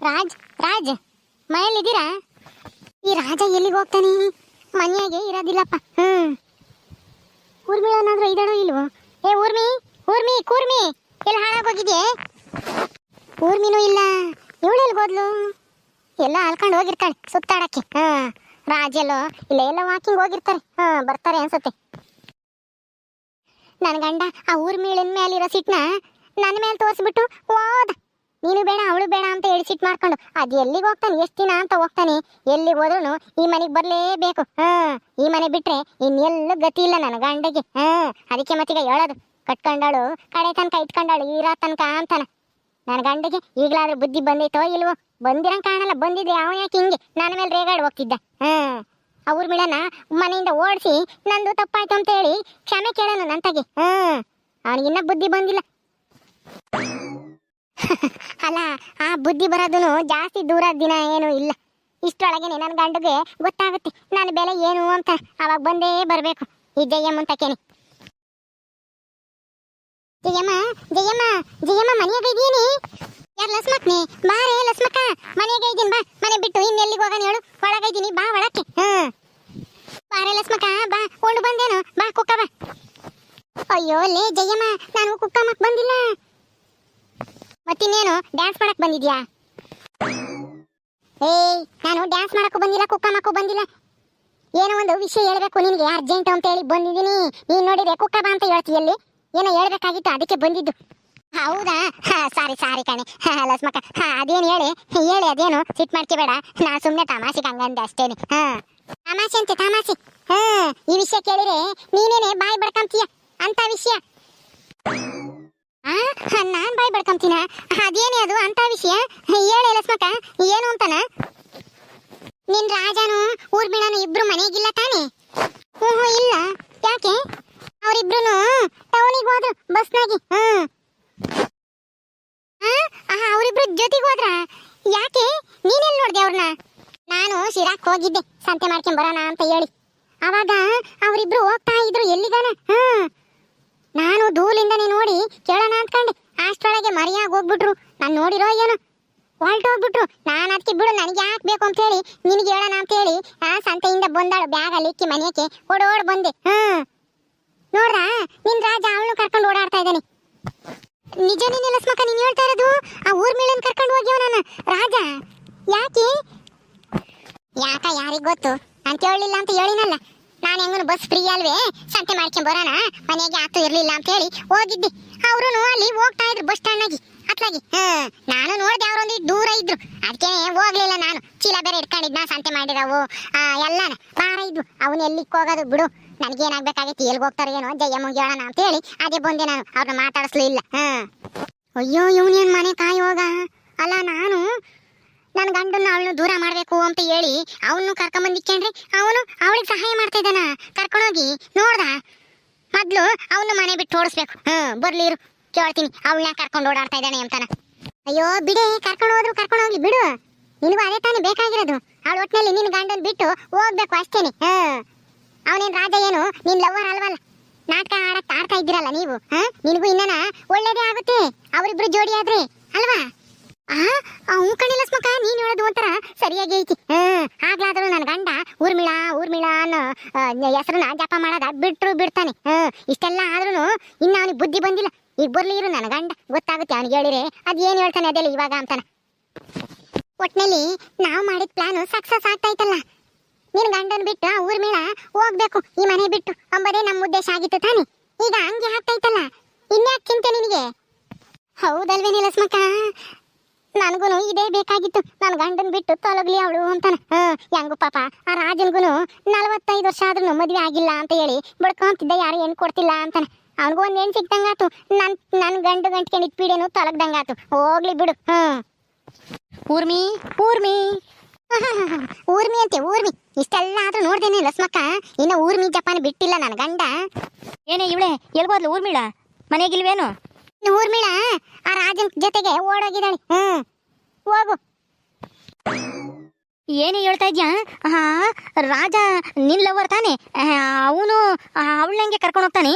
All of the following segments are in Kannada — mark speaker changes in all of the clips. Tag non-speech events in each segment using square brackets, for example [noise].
Speaker 1: ರಾಜ್ ರಾಜ್ ಮನೆಯಲ್ಲಿದ್ದೀರಾ ಈ ರಾಜ ಎಲ್ಲಿಗೆ ಹೋಗ್ತಾನೆ? ಮನೆಯಾಗೆ ಇರೋದಿಲ್ಲಪ್ಪ. ಹ್ಮ್. ಊರ್ಮಿಳನಾದ್ರೂ ಇದ್ದಾಳೋ ಇಲ್ವೋ? ಏ, ಊರ್ಮಿ ಊರ್ಮಿ, ಕೂರ್ಮಿ, ಎಲ್ಲಿ ಹಾಳಾಗೋಗಿದ್ಯೆ? ಊರ್ಮಿನೂ ಇಲ್ಲ. ಇವಳು ಎಲ್ಲಿ ಹೋದ್ಲು? ಎಲ್ಲ ಅಲ್ಕೊಂಡು ಹೋಗಿರ್ತಾಳೆ ಸುತ್ತಾಡಕ್ಕೆ. ಹಾ ರಾಜೆಲ್ಲೋ ಇಲ್ಲ, ಎಲ್ಲ ವಾಕಿಂಗ್ ಹೋಗಿರ್ತಾರೆ. ಹಾ, ಬರ್ತಾರೆ ಅನ್ಸುತ್ತೆ. ನನ್ನ ಗಂಡ ಆ ಊರ್ಮಿಳಿನ ಮೇಲಿರೋ ಸಿಟ್ನ ನನ್ನ ಮೇಲೆ ತೋರಿಸ್ಬಿಟ್ಟು ಹೋದ. ನೀನು ಬೇಡ, ಅವಳು ಬೇಡ ಅಂತ ಹೇಳಿ ಸಿಟ್ ಮಾಡ್ಕೊಂಡು, ಅದು ಎಲ್ಲಿಗೆ ಹೋಗ್ತಾನೆ? ಎಷ್ಟು ದಿನ ಅಂತ ಹೋಗ್ತಾನೆ? ಎಲ್ಲಿ ಹೋದ್ರು ಈ ಮನೆಗೆ ಬರಲೇಬೇಕು. ಹಾ, ಈ ಮನೆ ಬಿಟ್ರೆ ಇನ್ನೆಲ್ಲೂ ಗತಿ ಇಲ್ಲ ನನ್ನ ಗಂಡಗೆ. ಹಾ, ಅದಕ್ಕೆ ಮತ್ತೀಗ ಹೇಳೋದು. ಕಟ್ಕೊಂಡಾಳು, ಕಡೆ ತನಕ ಇಟ್ಕೊಂಡಾಳು ಇರೋ ತನಕ ಅಂತಾನ. ನನ್ನ ಗಂಡಗೆ ಈಗಲಾದ್ರೂ ಬುದ್ಧಿ ಬಂದೈತೋ ಇಲ್ವೋ? ಬಂದಿರಂಗ್ ಕಾಣಲ್ಲ ಬಂದಿದ್ರೆ ಅವ ಯಾಕೆ ಹಿಂಗೆ? ನನ್ನ ಮೇಲೆ ರೇಗಾಡ್ ಹೋಗ್ತಿದ್ದ. ಹಾ ಅವ್ರ ಮಿಳನ ಮನೆಯಿಂದ ಓಡಿಸಿ ನಂದು ತಪ್ಪಾಯ್ತು ಅಂತ ಹೇಳಿ ಕ್ಷಮೆ ಕೇಳೋನು ತಗೆ. ಹಾ ಅವನಿಗಿನ್ನ ಬುದ್ಧಿ ಬಂದಿಲ್ಲ. [laughs] ಅಲ್ಲ, ಆ ಬುದ್ಧಿ ಬರೋದನು ಜಾಸ್ತಿ ದೂರ ದಿನ ಏನು ಇಲ್ಲ. ಇಷ್ಟೊಳಗೇನೆ ನನ್ನ ಗಂಡಗೆ ಗೊತ್ತಾಗುತ್ತೆ, ನಾನು ಬೆಲೆ ಏನು ಅಂತ. ಅವಾಗ ಬಂದೇ ಬರಬೇಕು. ಈ ಜಯಮ್ಮ ಅಂತಕೇನೆ ಜಯಮ್ಮ ಜಯಮ್ಮ ಜಯಮ್ಮ, ಮನೆಯಾಗ ಇದೀನಿ ಯಾರು ಲಸ್ಮಕ್ನಿ? ಬಾರೇ ಲಸ್ಮಕ್ಕ. ಇದ್ದೀನಿ, ಬಾ. ಮನೆ ಬಿಟ್ಟು ಇನ್ನೆಲ್ಲಿಗೆ ಹೋಗೋಣ ಹೇಳು. ಒಳಗ ಇದೀನಿ, ಬಾ ಒಳಕ್ಕೆ. ಹಾ ಬಾರೇ ಲಸ್ಮಕ್ಕ, ಬಾ. ಉಂಡು ಬಂದೇನು? ಬಾ, ಕುಕ್ಕ ಬಾ. ಅಯ್ಯೋ ಲೇ ಜಯಮ್ಮ, ನಾನು ಕುಕ್ಕ ಬಂದಿಲ್ಲ. ಮತ್ತಿನ್ನೇನು ಡ್ಯಾನ್ಸ್ ಮಾಡಕ್ ಬಂದಿದ್ಯಾ? ಏಯ್, ನಾನು ಡ್ಯಾನ್ಸ್ ಮಾಡಕ್ಕೂ ಬಂದಿಲ್ಲ, ಕುಕ್ಕ ಮಾಡಕ್ಕೂ ಬಂದಿಲ್ಲ. ಏನೋ ಒಂದು ವಿಷಯ ಹೇಳ್ಬೇಕು ನಿನಗೆ ಅರ್ಜೆಂಟ್ ಅಂತ ಹೇಳಿ ಬಂದಿದ್ದೀನಿ. ನೀನ್ ನೋಡಿದ್ರೆ ಕುಕ್ಕ ಬಾ ಅಂತ ಹೇಳ್ತೀಯಲ್ಲಿ ಏನೋ ಹೇಳ್ಬೇಕಾಗಿತ್ತು, ಅದಕ್ಕೆ ಬಂದಿದ್ದು. ಹೌದಾ? ಸಾರಿ ಸಾರಿ ಕಣೆ. ಲಸ್ಮಕ್ಕ. ಅದೇನು ಹೇಳಿ? ಹೇಳಿ, ಅದೇನು? ಸಿಟ್ ಮಾಡ್ಕೋಬೇಡ ನಾ ಸುಮ್ಮನೆ ತಮಾಷೆಗೆ ಹಂಗಂದೆ ಅಷ್ಟೇನೆ. ಹಾ. ತಮಾಷೆ ಅಂತೆ, ತಮಾಷೆ. ಹಾ, ಈ ವಿಷಯ ಕೇಳಿದ್ರೆ ನೀನೇನೆ ಬಾಯಿ ಬಡ್ಕಂತೀಯ ಅಂತ ವಿಷಯ. ನಾನ್ ಬಾಯ್ ಬಡ್ಕೊಂತೀನ ಅದೇನೇ ಅದು? ಅಂತ ವಿಷಯ? ಹೇಳಿ ಲಸ್ಮಕ ಏನು ಅಂತಾನ? ನಿನ್ ರಾಜನು ಊರ್ಮಿಳನು ಇಬ್ರು ಮನೆಗಿಲ್ಲ ತಾನೆ? ಹ್ಞೂ ಇಲ್ಲ. ಯಾಕೆ? ಅವರಿಬ್ರು ಟೌನಿಗೆ ಹೋದ್ರು, ಬಸ್ನಾಗಿ. ಹ್ಮ್ ಅವರಿಬ್ರು ಜೊತೆಗೆ ಹೋದ್ರ? ಯಾಕೆ? ನೀನೆಲ್ಲಿ ನೋಡ್ದೆ ಅವ್ರನ್ನ ನಾನು ಶಿರಾಕ್ ಹೋಗಿದ್ದೆ, ಸಂತೆ ಮಾಡ್ಕೊಂಡ್ ಬರೋಣ ಅಂತ ಹೇಳಿ. ಅವಾಗ ಅವರಿಬ್ರು ಹೋಗ್ತಾ ಇದ್ರು, ಎಲ್ಲಿಗಾನ? ಹ್ಮ್ ನಾನು ದೂಲಿಂದನೇ ನೋಡಿ ಕೇಳೋಣ ಅಂದ್ಕೊಂಡೆ. ಅಷ್ಟೊಳಗೆ ಮರಿಯಾಗಿ ಹೋಗ್ಬಿಟ್ರು. ನಾನು ನೋಡಿರೋ ಏನೋ? ಹೊಲ್ಟು ಹೋಗ್ಬಿಟ್ರು. ನಾನು ಅದಕ್ಕೆ ಬಿಡು, ನನಗೆ ಯಾಕೆ ಬೇಕು ಅಂತ ಹೇಳಿ. ನಿನಗೆ ಹೇಳೋಣ ಅಂತ ಹೇಳಿ ಆ ಸಂತೆಯಿಂದ ಬಂದಾಳು ಬ್ಯಾಗ್ ಅಲ್ಲಿ ಇಕ್ಕಿ ಮನೆಯಕ್ಕೆ ಓಡೋಡ್ ಬಂದೆ. ಹಾ. ನೋಡ್ರಾ, ನಿನ್ ರಾಜ ಅವಳು ಕರ್ಕೊಂಡು ಓಡಾಡ್ತಾ ಇದ್ದಾನೆ. ನಿಜ ನೀನೆ ನೀನು ಹೇಳ್ತಾ ಇರೋದು? ಆ ಊರ್ ಮೇಳನ್ ಕರ್ಕೊಂಡು ಹೋಗ್ಯವ ನಾನು? ರಾಜ, ಯಾಕೆ? ಯಾಕ ಯಾರಿಗ್ ಗೊತ್ತು? ಅಂತ ಹೇಳಲಿಲ್ಲ ಅಂತ ಹೇಳಿನಲ್ಲ. ನಾನು ಹೆಂಗನು ಬಸ್ ಫ್ರೀ ಅಲ್ವೇ? ಸಂತೆ ಮಾಡ್ಕೊಂಡ್ ಬರೋಣ? ಮನೆಗೆ ಆತು ಇರ್ಲಿಲ್ಲ ಅಂತ ಹೇಳಿ ಹೋಗಿದ್ದೆ. ಅವರು ಅಲ್ಲಿ ಹೋಗ್ತಾ ಇದ್ರು ಬಸ್ ಸ್ಟ್ಯಾಂಡ್ ಆಗಿ, ಅತ್ಲಾಗಿ. ನಾನು ನೋಡಿದೆ ಅವರೊಂದು ದೂರ ಇದ್ರು. ಅದಕ್ಕೆ ಹೋಗ್ಲಿಲ್ಲ ನಾನು. ಚೀಲ ಬೇರೆ ಇಟ್ಕೊಂಡಿದ್ನ, ಸಂತೆ ಮಾಡಿದವು. ಆ, ಎಲ್ಲಾನ. ಬಾರ ಇದ್ವು. ಅವನು ಎಲ್ಲಿಗೆ ಹೋಗೋದು ಬಿಡು. ನನಗೇನಾಗ್ಬೇಕಾಗಿತ್ತು? ಎಲ್ಲಿ ಹೋಗ್ತಾರೆ ಏನೋ? ಜಯ ಮುಗಿಯೋಣ ಅಂತ ಹೇಳಿ ಅದೇ ಬಂದೆ ನಾನು. ಅವ್ರನ್ನ ಮಾತಾಡಿಸ್ಲಿಲ್ಲ. ಹ್ಮ್ ಅಯ್ಯೋ ಇವನೇನ್ ಮನೆ ಕಾಯೋಗ? ಅಲ್ಲ, ನಾನು ನನ್ನ ಗಂಡನ್ನ ಅವಳನ್ನು ದೂರ ಮಾಡಬೇಕು ಅಂತ ಹೇಳಿ ಅವನು ಕರ್ಕೊಂಬಂದಿಕ್ಕೇನ್ರಿ? ಅವನು ಅವಳಿಗೆ ಸಹಾಯ ಮಾಡ್ತಾ ಇದ್ದಾನ. ಕರ್ಕೊಂಡೋಗಿ ನೋಡ್ದ? ಮೊದ್ಲು ಅವನು ಮನೆ ಬಿಟ್ಟು ಓಡಿಸ್ಬೇಕು. ಹ್ಮ್, ಬರ್ಲಿ ಇರು. ಕೇಳ್ತೀನಿ. ಅವಳನ್ನ ಕರ್ಕೊಂಡು ಓಡಾಡ್ತಾ ಇದ್ದಾನೆ ಅಂತಾನ. ಅಯ್ಯೋ, ಬಿಡಿ, ಕರ್ಕೊಂಡು ಹೋದ್ರು ಕರ್ಕೊಂಡು ಹೋಗ್ಲಿ ಬಿಡು. ನಿನಗೂ ಅದೇ ತಾನೇ ಬೇಕಾಗಿರೋದು. ಅವಳ ಒಟ್ಟಿನಲ್ಲಿ ನಿನ್ನ ಗಂಡನ್ ಬಿಟ್ಟು ಹೋಗ್ಬೇಕು ಅಷ್ಟೇನೆ. ಹ್ಮ್. ಅವನೇನ್ ರಾಜ ಏನು? ನಿನ್ ಲವರ್ ಅಲ್ವಲ್ಲ? ನಾಟಕ ಆಡಕ್ ಆಡ್ತಾ ಇದ್ದೀರಲ್ಲ ನೀವು? ಹಾ ನಿನಗೂ ಇನ್ನನ ಒಳ್ಳೇದೇ ಆಗುತ್ತೆ. ಅವರಿಬ್ರು ಜೋಡಿ ಆದ್ರೆ. ಅಲ್ವಾ? ಆ ಕಣಿಲ್ಲ ಸ್ಮಕ ನೀನ್ ಹೇಳೋದು ಒಂಥರ ಸರಿಯಾಗಿ ಐತಿ. ಆಗ್ಲಾದ್ರೂ ನನ್ನ ಗಂಡ ಊರ್ಮಿಳಾ ಊರ್ಮಿಳಾ ಅನ್ನೋ ಹೆಸರನ್ನ ಜಪ ಮಾಡೋದ ಬಿಟ್ರು ಬಿಡ್ತಾನೆ. ಇಷ್ಟೆಲ್ಲ ಆದ್ರೂ ಇನ್ನು ಅವನಿಗೆ ಬುದ್ಧಿ ಬಂದಿಲ್ಲ. ಈಗ ಬರ್ಲಿ ಇರು ನನ್ನ ಗಂಡ, ಗೊತ್ತಾಗುತ್ತೆ ಅವ್ನಿಗೆ ಹೇಳಿರಿ ಅದ್ ಏನು ಹೇಳ್ತಾನೆ ಅದೆಲ್ಲ ಇವಾಗ ಅಂತಾನೆ. ಒಟ್ನಲ್ಲಿ ನಾವು ಮಾಡಿದ ಪ್ಲಾನ್ ಸಕ್ಸಸ್ ಆಗ್ತೈತಲ್ಲ ನಿನ್ನ ಗಂಡನ ಬಿಟ್ಟು ಆ ಊರ್ಮಿಳ ಹೋಗ್ಬೇಕು, ಈ ಮನೆ ಬಿಟ್ಟು. ಅಂಬದೇ ನಮ್ಮ ಉದ್ದೇಶ ಆಗಿತ್ತು ತಾನೆ. ಈಗ ಹಂಗೆ ಆಗ್ತೈತಲ್ಲ ಇನ್ಯಾಕೆ ಚಿಂತೆ ನಿನಗೆ? ಹೌದಲ್ವೇನಿಲ್ಲ ಲಸ್ಮಕ್ಕ ನನಗೂ ಇದೇ ಬೇಕಾಗಿತ್ತು. ನನ್ನ ಗಂಡನ್ ಬಿಟ್ಟು ತೊಲಗ್ಲಿ ಅವಳು ಅಂತಾನೆ. ಹ್ಮ್ ಹೆಂಗು ಪಾಪ ಆ ರಾಜನ್ಗೂ ನಲವತ್ತೈದು ವರ್ಷ ಆದ್ರೂ ಮದ್ವೆ ಆಗಿಲ್ಲ ಅಂತ ಹೇಳಿ ಬಡ್ಕೊಂತಿದ್ದ ಯಾರು ಏನ್ ಕೊಡ್ತಿಲ್ಲ ಅಂತಾನೆ. ಅವನಿಗೂ ಒಂದ್ ಏನ್ ಸಿಕ್ಕದಂಗಾತು ನನ್ನ ನನ್ನ ಗಂಡು ಗಂಟ್ಕೊಂಡು ಇಟ್ಬಿಡೇನು ತೊಲಗ್ದಂಗಾತು. ಹೋಗ್ಲಿ ಬಿಡು. ಹ್ಮ್. ಊರ್ಮಿ ಊರ್ಮಿ. [laughs] ಊರ್ಮಿ ಅಂತೆ ಊರ್ಮಿ. ಇಷ್ಟೆಲ್ಲ ಆದ್ರೂ ನೋಡ್ದೇನೆ ಲಸ್ಮಕ್ಕ. ಇನ್ನ ಊರ್ಮಿ ಜಪಾನ್ ಬಿಟ್ಟಿಲ್ಲ ನನ್ನ ಗಂಡ.
Speaker 2: ಏನೇ ಇವಳೆ ಎಲ್ಗೋದ್ಲು ಊರ್ಮಿಳ? ಮನೆಗಿಲ್ವೇನು?
Speaker 1: ಊರ್ಮಿಳ ಆ ರಾಜನ್ ಜೊತೆಗೆ ಓಡೋಗಿದ್ದಾಳೆ. ಹ್ಮ್. ಹೋಗು.
Speaker 2: ಏನೇ ಹೇಳ್ತಾ ಇದ್ಯಾ? ಹಾ, ರಾಜ ನಿನ್ ಲವರ್ ತಾನೆ. ಅವನು ಅವಳಂಗೆ ಕರ್ಕೊಂಡು ಹೋಗ್ತಾನೆ.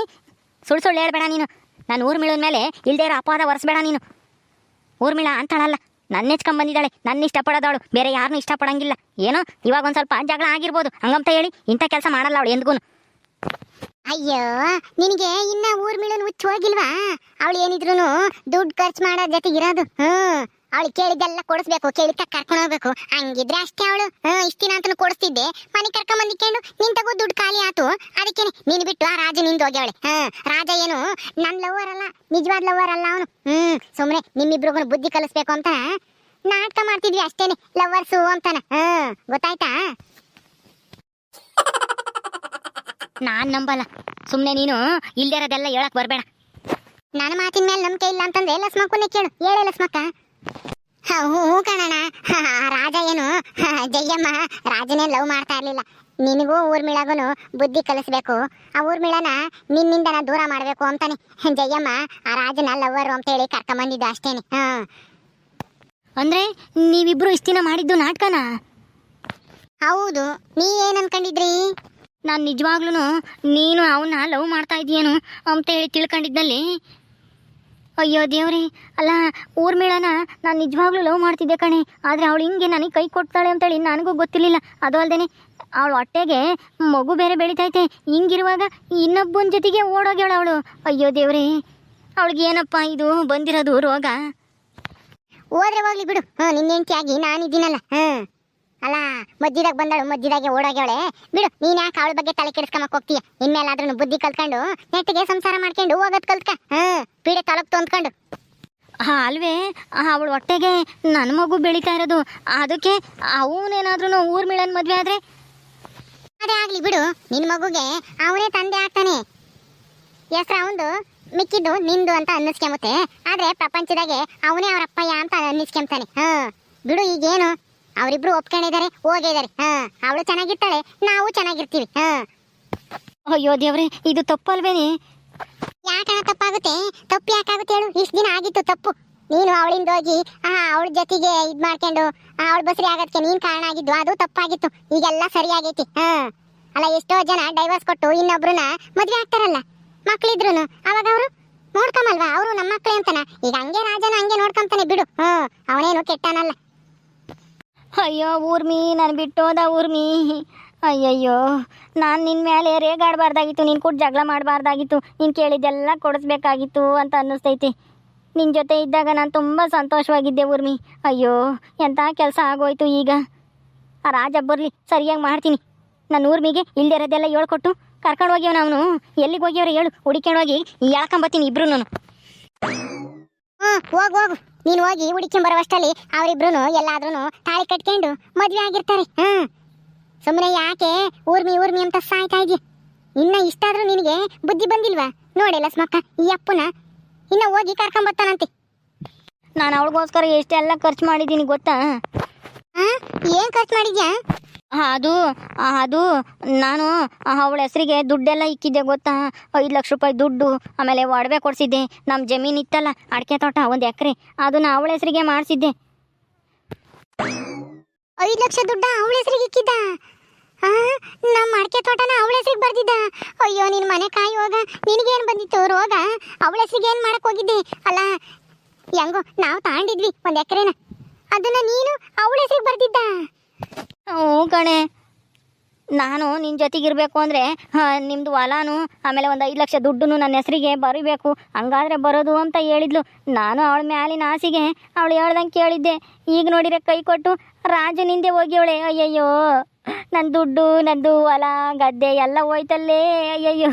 Speaker 2: ಸುಳ್ಳು ಸುಳ್ಳು ಹೇಳ್ಬೇಡ ನೀನು. ನಾನು ಊರ್ಮಿಳನ ಮೇಲೆ ಇಲ್ದೇ ಇರೋ ಅಪವಾದ ಒರೆಸ್ಬೇಡ ನೀನು. ಊರ್ಮಿಳ ಅಂತಾಳಲ್ಲ ನನ್ನ ಹೆಚ್ಕೊಂಡ್ ಬಂದಿದ್ದಾಳೆ. ನನ್ನ ಇಷ್ಟಪಡೋದವಳು. ಬೇರೆ ಯಾರನ್ನೂ ಇಷ್ಟಪಡಂಗಿಲ್ಲ. ಏನೋ, ಇವಾಗ ಒಂದು ಸ್ವಲ್ಪ ಜಗಳ ಆಗಿರ್ಬೋದು. ಹಂಗಂತ ಹೇಳಿ ಇಂಥ ಕೆಲಸ ಮಾಡಲ್ಲ ಅವಳು ಎಂದ್ಗೂ.
Speaker 1: ಅಯ್ಯೋ, ನಿನಗೆ ಇನ್ನ ಊರ್ ಮಿಳನ್ ಹುಚ್ಚ ಹೋಗಿಲ್ವಾ? ಅವಳು ಏನಿದ್ರು ದುಡ್ಡು ಖರ್ಚು ಮಾಡೋ ಜೊತೆಗೆ ಇರೋದು. ಅವಳು ಕೇಳಿದ್ದೆಲ್ಲ ಕೊಡಿಸ್ಬೇಕು ಕೇಳಿದ ಕರ್ಕೊಂಡು ಹೋಗ್ಬೇಕು. ಹಂಗಿದ್ರೆ ಅಷ್ಟೇ ಅವಳು. ಇಷ್ಟಿನ ಅಂತ ಕೊಡಿಸ್ತಿದ್ದೆ. ಮನೆ ಕರ್ಕೊಂಡ್ ಬಂದಿಕೊಂಡು ನಿನ್ ತಗೋ ದುಡ್ಡು ಖಾಲಿ ಆತು. ಅದಕ್ಕೆ ನೀನು ಬಿಟ್ಟು ಆ ರಾಜ ನಿಂದು ಹೋಗ್ಯವಳೆ. ಹಾ, ರಾಜ ಏನು? ನನ್ ಲವರ್ ಅಲ್ಲ, ನಿಜವಾದ ಲವರ್ ಅಲ್ಲ ಅವನು. ಹ್ಮ್, ಸುಮ್ನೆ ನಿಮ್ಮಿಬ್ರಿಗೂ ಬುದ್ಧಿ ಕಲಿಸ್ಬೇಕು ಅಂತ ನಾಟಕ ಮಾಡ್ತಿದ್ವಿ ಅಷ್ಟೇನೆ ಲವರ್ಸು ಅಂತಾನೆ. ಹ್ಮ್ ಗೊತ್ತಾಯ್ತಾ?
Speaker 2: ನಾನ್ ನಂಬಲ್ಲ. ಸುಮ್ಮನೆ ನೀನು ಇಲ್ದಿರೋದೆಲ್ಲ ಹೇಳಕ್ ಬರಬೇಡ.
Speaker 1: ನನ್ನ ಮಾತಿನ ಮೇಲೆ ನಂಬಿಕೆ ಇಲ್ಲ ಅಂತಂದ್ರೆ ಲಸ್ಮಕ್ಕನ್ನೇ ಕೇಳು. ಹೇಳೇ ಲಸ್ಮಕ್ಕ ಹ, ಹ, ರಾಜ ಏನು? ಜಯ್ಯಮ್ಮ ರಾಜನೇ ಲವ್ ಮಾಡ್ತಾ ಇರ್ಲಿಲ್ಲ. ನಿನಗೂ ಊರ್ಮಿಳಗೂ ಬುದ್ಧಿ ಕಲಿಸ್ಬೇಕು. ಆ ಊರ್ಮಿಳನ ನಿನ್ನಿಂದ ನಾ ದೂರ ಮಾಡಬೇಕು ಅಂತಾನೆ. ಜಯ್ಯಮ್ಮ ಆ ರಾಜನ ಲವ್ವರು ಅಂತ ಹೇಳಿ ಕರ್ಕೊಂಬಂದಿದ್ದು ಅಷ್ಟೇನೆ. ಆ
Speaker 2: ಅಂದ್ರೆ ನೀವಿಬ್ರು ಇಷ್ಟ ದಿನ ಮಾಡಿದ್ದು ನಾಟಕನ?
Speaker 1: ಹೌದು. ನೀ ಏನ್ ಅನ್ಕೊಂಡಿದ್ರಿ?
Speaker 2: ನಾನು ನಿಜವಾಗ್ಲೂ ನೀನು ಅವನ್ನ ಲವ್ ಮಾಡ್ತಾ ಇದೀಯನು ಅಂತ ಹೇಳಿ ತಿಳ್ಕೊಂಡಿದ್ದಲ್ಲಿ ಅಯ್ಯೋ ದೇವ್ರಿ, ಅಲ್ಲ ಊರ್ಮಿಳನ ನಾನು ನಿಜವಾಗ್ಲೂ ಲವ್ ಮಾಡ್ತಿದ್ದೆ ಕಣೆ. ಆದರೆ ಅವಳು ಹಿಂಗೆ ನನಗೆ ಕೈ ಕೊಡ್ತಾಳೆ ಅಂತೇಳಿ ನನಗೂ ಗೊತ್ತಿರಲಿಲ್ಲ. ಅದು ಅಲ್ಲದೆ ಅವಳು ಹೊಟ್ಟೆಗೆ ಮಗು ಬೇರೆ ಬೆಳಿತೈತೆ. ಹಿಂಗಿರುವಾಗ ಇನ್ನೊಬ್ಬನ ಜೊತೆಗೆ ಓಡೋಗ್ಯಾಳ ಅವಳು. ಅಯ್ಯೋ ದೇವ್ರಿ, ಅವಳಿಗೆ ಏನಪ್ಪ ಇದು? ಬಂದಿರೋದು ರೋಗ.
Speaker 1: ಹೋದ್ರೆ ಹೋಗ್ಲಿ ಬಿಡು. ಹ್ಞೂ ಹೆಂಡತಿಯಾಗಿ ನಾನಿದ್ದೀನಲ್ಲ ಹ್ಮ್ ಅಲ್ಲ ಮಜ್ಜಿದಾಗ ಬಂದಳು ಮಜ್ಜಿದಾಗೆ ಓಡೋಗ್ಯವಳೆ. ಬಿಡು ನೀನ್ ಯಾಕೆ ಅವಳ ಬಗ್ಗೆ ತಲೆ ಕೆಡಿಸ್ಕೊಂಬಕ್ ಹೋಗ್ತೀಯ? ಇನ್ಮೇಲಾದ್ರೂ ಬುದ್ಧಿ ಕಲ್ತ್ಕೊಂಡು ನೆಟ್ಟಿಗೆ ಸಂಸಾರ ಮಾಡ್ಕೊಂಡು ಹೋಗೋದ್ ಕಲ್ತ್ಕ. ಹ್ಮ್ ಪೀಡೆ ತಲಕ್ ತೊಂದ್ಕೊಂಡು.
Speaker 2: ಹಾ ಅಲ್ವೇ ಅವಳ ಹೊಟ್ಟೆಗೆ ನನ್ನ ಮಗು ಬೆಳೀತಾ ಇರೋದು. ಅದಕ್ಕೆ ಅವನೇನಾದ್ರೂ ಊರ್ಮಿಳನ್ ಮದ್ವೆ ಆದ್ರೆ?
Speaker 1: ಅದೇ ಆಗ್ಲಿ ಬಿಡು ನಿನ್ ಮಗುಗೆ ಅವನೇ ತಂದೆ ಆಗ್ತಾನೆ. ಹೆಸ್ರ ಅವಂದು ಮಿಕ್ಕಿದ್ದು ನಿಂದು ಅಂತ ಅನ್ನಿಸ್ಕೊಂಬುತ್ತೆ ಆದ್ರೆ ಪ್ರಪಂಚದಾಗೆ ಅವನೇ ಅವ್ರ ಅಪ್ಪಯ್ಯ ಅಂತ ಅನ್ನಿಸ್ಕೊಂತಾನೆ ಹ ಬಿಡು ಈಗೇನು? ಅವರಿಬ್ರು ಒಪ್ಕೊಂಡಿದ್ದಾರೆ ಹೋಗಿದ್ದಾರೆ ಹಾ ಅವಳು ಚೆನ್ನಾಗಿರ್ತಾಳೆ ನಾವು ಚೆನ್ನಾಗಿರ್ತೀವಿ. ಹಾ.
Speaker 2: ಅಯ್ಯೋ ದೇವ್ರೆ ಇದು ತಪ್ಪಲ್ವೇನೆ?
Speaker 1: ಯಾಕಣ ತಪ್ಪಾಗುತ್ತೆ? ತಪ್ಪು ಯಾಕಾಗುತ್ತೆ ಹೇಳು? ಇಷ್ಟು ದಿನ ಆಗಿತ್ತು ತಪ್ಪು. ನೀನು ಅವಳಿಂದ ಹೋಗಿ ಆ ಅವಳ ಜೊತೆಗೆ ಇದ್ ಮಾಡ್ಕೊಂಡು ಅವಳ ಬಸರಿ ಆಗೋದಕ್ಕೆ ನೀನ್ ಕಾರಣ ಆಗಿದ್ದು ಅದು ತಪ್ಪಾಗಿತ್ತು. ಈಗೆಲ್ಲ ಸರಿಯಾಗೈತಿ ಹಾ. ಅಲ್ಲ ಎಷ್ಟೋ ಜನ ಡೈವರ್ಸ್ ಕೊಟ್ಟು ಇನ್ನೊಬ್ರನ್ನ ಮದ್ವೆ ಆಗ್ತಾರಲ್ಲ? ಮಕ್ಳಿದ್ರುನು ಅವಾಗ ಅವರು ನೋಡ್ಕೊಂಬಲ್ವಾ? ಅವರು ನಮ್ಮ ಮಕ್ಳೇ ಅಂತಾನ? ಈಗ ಹಂಗೆ ರಾಜನ ಹಂಗೆ ನೋಡ್ಕೊಂತಾನೆ ಬಿಡು. ಹ್ಞೂ ಅವನೇನು ಕೆಟ್ಟನಲ್ಲ
Speaker 2: ಅಯ್ಯೋ ಊರ್ಮಿ ನಾನು ಬಿಟ್ಟೋದ ಊರ್ಮಿ ಅಯ್ಯಯ್ಯೋ, ನಾನು ನಿನ್ನ ಮೇಲೆ ರೇಗಾಡಬಾರ್ದಾಗಿತ್ತು, ನೀನು ಕೂಡ ಜಗಳ ಮಾಡಬಾರ್ದಾಗಿತ್ತು, ನೀನು ಕೇಳಿದ್ದೆಲ್ಲ ಕೊಡಿಸ್ಬೇಕಾಗಿತ್ತು ಅಂತ ಅನ್ನಿಸ್ತೈತಿ. ನಿನ್ನ ಜೊತೆ ಇದ್ದಾಗ ನಾನು ತುಂಬ ಸಂತೋಷವಾಗಿದ್ದೆ ಊರ್ಮಿ ಅಯ್ಯೋ ಎಂಥ ಕೆಲಸ ಆಗೋಯ್ತು ಈಗ? ಆ ರಾಜ ಬರಲಿ, ಸರಿಯಾಗಿ ಮಾಡ್ತೀನಿ. ನಾನು ಊರ್ಮಿಗೆ ಇಲ್ದಿರೋದೆಲ್ಲ ಹೇಳ್ಕೊಟ್ಟು ಕರ್ಕೊಂಡು ಹೋಗ್ಯವ ಅವನು ಎಲ್ಲಿಗೆ ಹೋಗ್ಯವ್ರೆ ಹೇಳು ಹುಡಿಕೊಂಡು ಹೋಗಿ ಎಳ್ಕೊಂಬತ್ತೀನಿ ಇಬ್ರು
Speaker 1: ನಾನು ಹೋಗು ಹೋಗು. ನೀನ್ ಹೋಗಿ ಹುಡುಕೊಂಡ್ ಬರುವಷ್ಟಲ್ಲಿ ಅವರಿಬ್ರು ಎಲ್ಲಾದ್ರೂ ತಾಳಿ ಕಟ್ಕೊಂಡು ಮದ್ವೆ ಆಗಿರ್ತಾರೆ. ಹಾ. ಸುಮ್ಮನೆ ಯಾಕೆ ಊರ್ಮಿ ಊರ್ಮಿ ಅಂತ ಸಾಯ್ತಾ ಇದೆಯಾ ಇನ್ನ ಇಷ್ಟಾದ್ರೂ ನಿನಗೆ ಬುದ್ಧಿ ಬಂದಿಲ್ವಾ? ನೋಡಿ ಲಸ್ಮಕ್ಕ ಈ ಅಪ್ಪನ. ಇನ್ನ ಹೋಗಿ ಕರ್ಕೊಂಬರ್ತಾನಂತೆ
Speaker 2: ನಾನು ಅವಳಿಗೋಸ್ಕರ ಎಷ್ಟೆಲ್ಲ ಖರ್ಚು ಮಾಡಿದ್ದೀನಿ ಗೊತ್ತಾ?
Speaker 1: ಹಾ ಏನ್ ಖರ್ಚು ಮಾಡಿದ್ಯಾ?
Speaker 2: ಆ, ಅದು ಅದು ನಾನು ಅವಳ ಹೆಸರಿಗೆ ದುಡ್ಡೆಲ್ಲ ಇಕ್ಕಿದ್ದೆ ಗೊತ್ತಾ? ಐದು ಲಕ್ಷ ರೂಪಾಯಿ ದುಡ್ಡು ಆಮೇಲೆ ಒಡವೆ ಕೊಡಿಸಿದ್ದೆ. ನಮ್ಮ ಜಮೀನು ಇತ್ತಲ್ಲ ಅಡಿಕೆ ತೋಟ ಒಂದು ಎಕರೆ. ಅದನ್ನ ಅವಳ ಹೆಸರಿಗೆ ಮಾಡಿಸಿದ್ದೆ.
Speaker 1: ಐದು ಲಕ್ಷ ದುಡ್ಡ ಅವಳ ಹೆಸರಿಗೆ ಇಕ್ಕಿದ್ದ? ಆ ನಮ್ಮ ಅಡಿಕೆ ತೋಟನ ಅವಳ ಹೆಸರಿಗೆ ಬರ್ದಿದ್ದ? ಅಯ್ಯೋ ನಿನ್ನ ಮನೆ ಕಾಯಿ ಹೋಗ ನಿನಗೇನು ಬಂದಿತ್ತು? ರೋಗ? ಅವಳ ಹೆಸರಿಗೆ ಏನು ಮಾಡಕ್ಕೆ ಹೋಗಿದ್ದೆ? ಅಲ್ಲ ಹೆಂಗೋ ನಾವು ತಾಂಡಿದ್ವಿ ಒಂದು ಎಕರೆನ. ಅದನ್ನ ನೀನು ಅವಳ ಹೆಸರಿಗೆ ಬರ್ದಿದ್ದ?
Speaker 2: ಕಣೆ. ನಾನು ನಿನ್ನ ಜೊತೆಗಿರ್ಬೇಕು ಅಂದರೆ ನಿಮ್ಮದು ಹೊಲಾನು, ಆಮೇಲೆ ಒಂದು ಐದು ಲಕ್ಷ ದುಡ್ಡು ನನ್ನ ಹೆಸರಿಗೆ ಬರೀಬೇಕು. ಹಂಗಾದ್ರೆ ಬರೋದು ಅಂತ ಹೇಳಿದ್ಲು. ನಾನು ಅವಳ ಮ್ಯಾಲಿನ ಆಸೆಗೆ ಅವಳು ಹೇಳ್ದಂಗೆ ಕೇಳಿದ್ದೆ. ಈಗ ನೋಡಿರೆ ಕೈ ಕೊಟ್ಟು ರಾಜನಿಂದೆ ಅವಳೆ ಅಯ್ಯಯ್ಯೋ ನನ್ನ ದುಡ್ಡು ನಂದು ಹೊಲ, ಗದ್ದೆ ಎಲ್ಲ ಹೋಯ್ತಲ್ಲೇ, ಅಯ್ಯಯ್ಯೋ.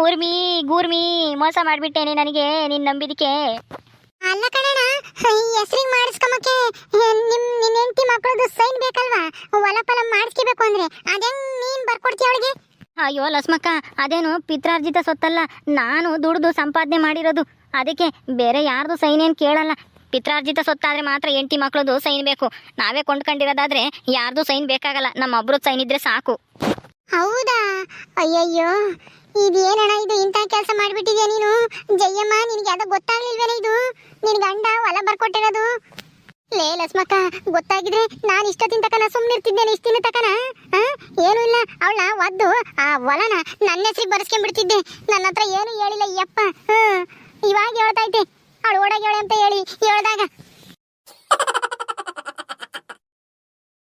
Speaker 2: ಊರ್ಮಿ, ಗೂರ್ಮಿ, ಮೋಸ ಮಾಡಿಬಿಟ್ಟೇನೆ ನನಗೆ ನಿನ್ನ ನಂಬಿದಕ್ಕೆ
Speaker 1: ಅಲ್ಲ ಕಣಣ್ಣ ಈ ಹೆಸರಿಗೆ ಮಾಡಿಸ್ಕೊಂಬಕ್ಕೆ ನಿಮ್ ನಿನ್ನ ಹೆಂಡತಿ ಮಕ್ಕಳದು ಸೈನ್ ಬೇಕಲ್ವಾ? ಹೊಲ ಫಲ ಮಾಡಿಸ್ಕೋಬೇಕು ಅಂದ್ರೆ. ಅದೇನು ನೀನ್ ಬರ್ಕೊಡ್ತೀಯ ಅವಳಿಗೆ?
Speaker 2: ಅಯ್ಯೋ ಲಸ್ಮಕ್ಕ ಅದೇನು ಪಿತ್ರಾರ್ಜಿತ ಸೊತ್ತಲ್ಲ. ನಾನು ದುಡ್ದು ಸಂಪಾದನೆ ಮಾಡಿರೋದು. ಅದಕ್ಕೆ ಬೇರೆ ಯಾರ್ದು ಸೈನ್ ಏನು ಕೇಳಲ್ಲ. ಪಿತ್ರಾರ್ಜಿತ ಸೊತ್ತಾದ್ರೆ ಮಾತ್ರ ಎಂಟಿ ಮಕ್ಳದು ಸೈನ್ ಬೇಕು. ನಾವೇ ಕೊಂಡ್ಕೊಂಡಿರೋದಾದ್ರೆ ಯಾರ್ದು ಸೈನ್ ಬೇಕಾಗಲ್ಲ. ನಮ್ಮ ಒಬ್ರದ್ದು ಸೈನ್ ಇದ್ರೆ ಸಾಕು.
Speaker 1: ಹೌದಾ? ಅಯ್ಯಯ್ಯೋ. ಇದೇನಣ್ಣ ಇದು ಇಂಥ ಕೆಲಸ ಮಾಡ್ಬಿಟ್ಟಿದ್ಯಾ ನೀನು? ಜಯ್ಯಮ್ಮ ನಿನಗೆ ಯಾವ್ದೋ ಗೊತ್ತಾಗ್ಲಿಲ್ವೇನೆ ಇದು? ನಿನ್ ಗಂಡ ಹೊಲ ಬರ್ಕೊಟ್ಟಿರೋದು. ಲೇ ಲಸ್ಮಕ್ಕ, ಗೊತ್ತಾಗಿದ್ರೆ ನಾನು ಇಷ್ಟೊತ್ತಿನ ತಕನ ಸುಮ್ಮನಿರ್ತಿದ್ದೇನೆ ಇಷ್ಟಿನ ತಕನ? ಏನೂ ಇಲ್ಲ, ಅವಳ ಒದ್ದು ಆ ಹೊಲನ ನನ್ನ ಹೆಸರಿಗೆ ಬರ್ಸ್ಕೊಂಡ್ಬಿಡ್ತಿದ್ದೆ. ನನ್ನ ಹತ್ರ ಏನು ಹೇಳಿಲ್ಲ ಯಪ್ಪ ಹ್ಮ್. ಇವಾಗ ಹೇಳ್ತೈತೆ ಅವಳು ಹೇಳಿ ಅಂತ ಹೇಳಿ, ಹೇಳ್ದಾಗ.